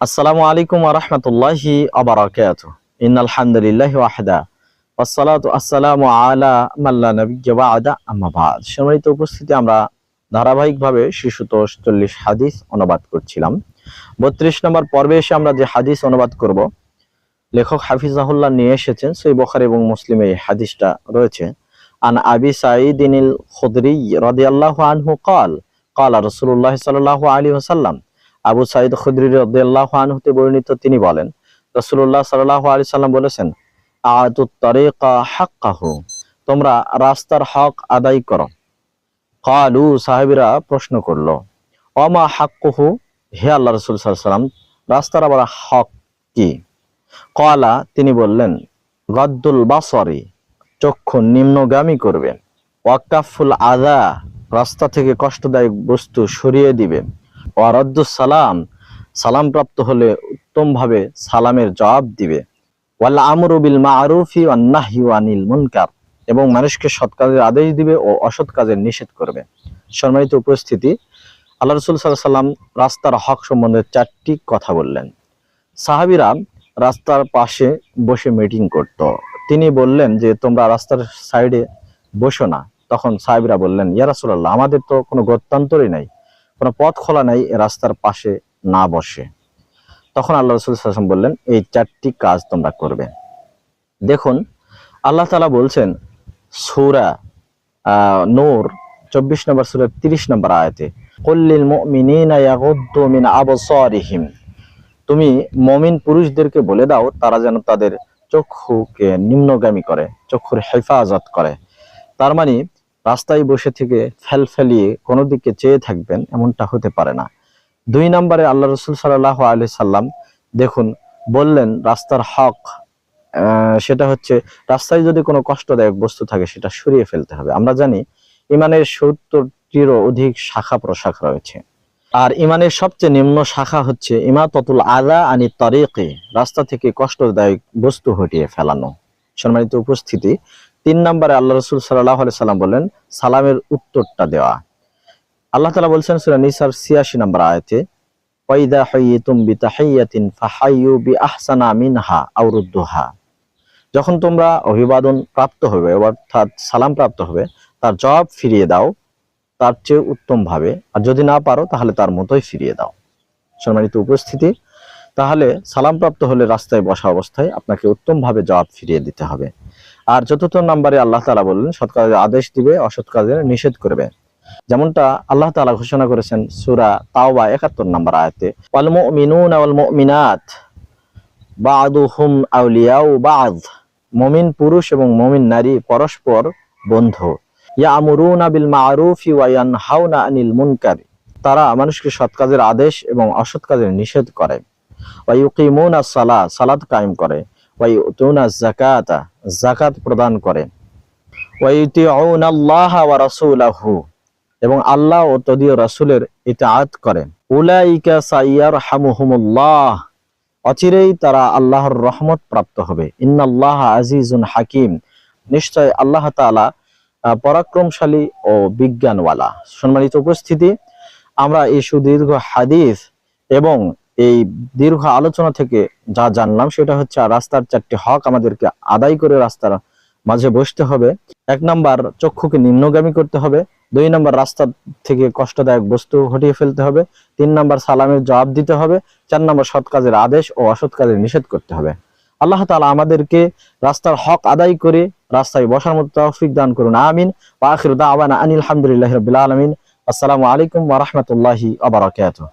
আসসালামু আলাইকুম রহমতুল্লাহি আবরাকাত ইন্নাল হামদুলিল্লাহ ওয়াহদা আসসালাতু আসসালামু আলা মাল্লা নবিয়্যা বা'দা আম্মা বা'দ সম্মানিত উপস্থিতি আমরা ধারাবাহিকভাবে শিশুতোষ চল্লিশ হাদিস অনুবাদ করছিলাম বত্রিশ নম্বর পর্বে এসে আমরা যে হাদিস অনুবাদ করব লেখক হাফিজাহুল্লাহ নিয়ে এসেছেন সেই বখার এবং মুসলিমে এই হাদিসটা রয়েছে আন আবি সাঈদিনিল খুদরি রাদিয়াল্লাহু আনহু قال قال رسول الله صلى الله عليه وسلم আবু সাইদ খুদরি আনহুতে বর্ণিত তিনি বলেন আলাইহি সাল্লাম বলেছেন তোমরা রাস্তার হক আদায় করো। কালু, সাহাবীরা প্রশ্ন করল, অমা হাক্কুহু? হে আল্লাহ রাসূল সাল্লাম, রাস্তার আবার হক কি? কলা, তিনি বললেন, গদ্দুল বাসরি, চক্ষু নিম্নগামী করবেন ওয়াকাফুল আদা রাস্তা থেকে কষ্টদায়ক বস্তু সরিয়ে দিবেন ওয়ারদ্দুস সালাম সালাম প্রাপ্ত হলে উত্তমভাবে সালামের জবাব দিবে। ওয়াল আমরু বিল মারুফি ওয়ান নাহয়ু আনিল মুনকার, এবং মানুষকে সৎ কাজের আদেশ দিবে ও অসৎ কাজের নিষেধ করবে। সম্মানিত উপস্থিতি, আল্লাহ রসুল সাল্লাহ সাল্লাম রাস্তার হক সম্বন্ধে চারটি কথা বললেন। সাহাবিরা রাস্তার পাশে বসে মিটিং করত। তিনি বললেন যে, তোমরা রাস্তার সাইডে বসো না। তখন সাহেবরা বললেন, ইয়া রাসূলুল্লাহ, আমাদের তো কোনো গত্যান্তরই নাই। কোনো পথ খোলা নাই, রাস্তার পাশে না বসে। তখন আল্লাহ রসুল সাল্লাম বললেন, এই চারটি কাজ তোমরা করবে। দেখুন, আল্লাহ তালা বলছেন, সুরা নূর, চব্বিশ নম্বর সুরের তিরিশ নম্বর আয়াতে কল্লিল মিন আবসারিহিম। তুমি মমিন পুরুষদেরকে বলে দাও, তারা যেন তাদের চক্ষুকে নিম্নগামী করে, চক্ষুর হেফাজত করে। তার মানে রাস্তায় বসে থেকে ফেল ফেলিয়ে কোনো দিকে চেয়ে থাকবেন এমনটা হতে পারে না। দুই নম্বরে আল্লাহ রসুল সাল্লাহ আলি সাল্লাম দেখুন, বললেন রাস্তার হক সেটা হচ্ছে রাস্তায় যদি কোনো কষ্টদায়ক বস্তু থাকে সেটা সরিয়ে ফেলতে হবে। আমরা জানি ইমানের সত্তরটিরও অধিক শাখা প্রশাখা রয়েছে। আর ইমানের সবচেয়ে নিম্ন শাখা হচ্ছে ইমাততুল আদা আনি তরিকে, রাস্তা থেকে কষ্টদায়ক বস্তু হটিয়ে ফেলানো। সম্মানিত উপস্থিতি তিন নম্বরে আল্লাহ রসুল সাল্লাহ সাল্লাম বললেন, সালামের উত্তরটা দেওয়া। আল্লাহ তালা বলছেন সুরা নিসার ছিয়াশি নম্বর আয়তে, ওয়াইদা হাইয়িতুম আও রুদ্দুহা। যখন তোমরা অভিবাদন প্রাপ্ত হবে, অর্থাৎ সালাম প্রাপ্ত হবে, তার জবাব ফিরিয়ে দাও, তার চেয়ে উত্তম ভাবে। আর যদি না পারো, তাহলে তার মতোই ফিরিয়ে দাও। সম্মানিত উপস্থিতি, তাহলে সালাম প্রাপ্ত হলে রাস্তায় বসা অবস্থায় আপনাকে উত্তম ভাবে জবাব ফিরিয়ে দিতে হবে। আর চতুর্থ নম্বরে আল্লাহ তালা বললেন, সৎ কাজের আদেশ দিবে, অসৎ কাজের নিষেধ করবে। যেমনটা আল্লাহ তাআলা ঘোষণা করেছেন সূরা তাওবা 71 নম্বর আয়াতে, ওয়াল মুমিনাত বা'দুহুম আউলিয়াউ বা'দ। মুমিন পুরুষ এবং মুমিন নারী পরস্পর বন্ধু। ইয়ামুরুনা বিল মা'রুফি ওয়া ইয়ানহাউনা আনিল মুনকার। তারা মানুষকে সৎ কাজের আদেশ এবং অসৎ কাজের নিষেধ করে। ওয়া ইউকিমুনা সালাহ সালাত কায়েম করে। ওয়া ইউতুনা যাকাতা, যাকাত প্রদান করে ওয়াইউতিউনা আল্লাহ ওয়া রাসূলাহু, এবং আল্লাহ ও তদীয় রাসূলের ইতাআত করেন। উলাইকা সাইয়ার হামুহুমুল্লাহ অচিরেই তারা আল্লাহর রহমত প্রাপ্ত হবে। ইন্নাল্লাহ আজিজুন হাকিম, নিশ্চয় আল্লাহ তাআলা পরাক্রমশালী ও বিজ্ঞানওয়ালা। সম্মানিত উপস্থিতি, আমরা এই সুদীর্ঘ হাদিস এবং এই দীর্ঘ আলোচনা থেকে যা জানলাম সেটা হচ্ছে রাস্তার চারটি হক আমাদেরকে আদায় করে রাস্তার মাঝে বসতে হবে। এক নাম্বার, চক্ষুকে নিম্নগামী করতে হবে। দুই নম্বর, রাস্তা থেকে কষ্টদায়ক বস্তু হটিয়ে ফেলতে হবে। তিন নম্বর, সালামের জবাব দিতে হবে। চার নম্বর, সৎ কাজের আদেশ ও অসৎ কাজের নিষেধ করতে হবে। আল্লাহ তাআলা আমাদেরকে রাস্তার হক আদায় করে রাস্তায় বসার মতো তৌফিক দান করুন। আমিন। আনিল হামদুলিল্লাহি রাব্বিল আলামিন। আসসালামু আলাইকুম ওয়া রাহমাতুল্লাহি ওয়া বারাকাতুহু।